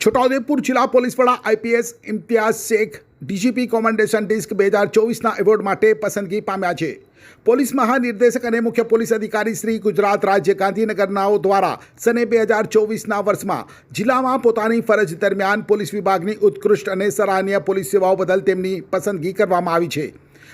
છોટાઉદેપુર જિલ્લા પોલીસ વડા IPS Imtiyaz Shaikh DGP commendation disc બે હજાર ચોવીસના એવોર્ડ માટે પસંદગી પામ્યા છે. પોલીસ મહાનિર્દેશક અને મુખ્ય પોલીસ અધિકારી શ્રી ગુજરાત રાજ્ય ગાંધીનગરનાઓ દ્વારા સને બે હજાર ચોવીસના વર્ષમાં જિલ્લામાં પોતાની ફરજ દરમિયાન પોલીસ વિભાગની ઉત્કૃષ્ટ અને સરાહનીય પોલીસ સેવાઓ બદલ તેમની પસંદગી કરવામાં આવી છે.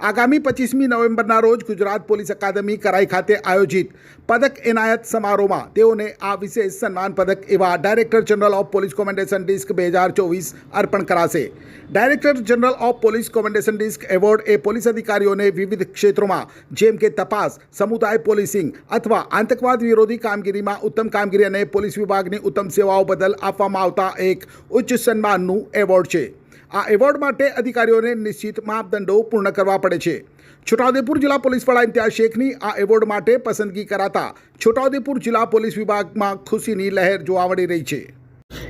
આગામી પચીસમી નવેમ્બરના રોજ ગુજરાત પોલીસ અકાદમી કરાઈ ખાતે આયોજિત પદક એનાયત સમારોહમાં તેઓને આ વિશેષ સન્માન પદક એવા director general of police commendation disc બે હજાર ચોવીસ અર્પણ કરાશે. Director general of police commendation disc award A police અધિકારીઓને વિવિધ ક્ષેત્રોમાં, જેમ કે તપાસ, સમુદાય પોલીસિંગ અથવા આતંકવાદ વિરોધી કામગીરીમાં ઉત્તમ કામગીરી અને પોલીસ વિભાગની ઉત્તમ સેવાઓ બદલ આપવામાં આવતા એક ઉચ્ચ સન્માનનું એવોર્ડ છે. આ એવોર્ડ માટે અધિકારીઓને નિશ્ચિત માપદંડો પૂર્ણ કરવા પડે છે. છોટાઉદેપુર જિલ્લા પોલીસ વડા ઇમ્તિયાઝ શેખની આ એવોર્ડ માટે પસંદગી કરાતા છોટાઉદેપુર જિલ્લા પોલીસ વિભાગમાં ખુશીની લહેર જોવા મળી રહી છે.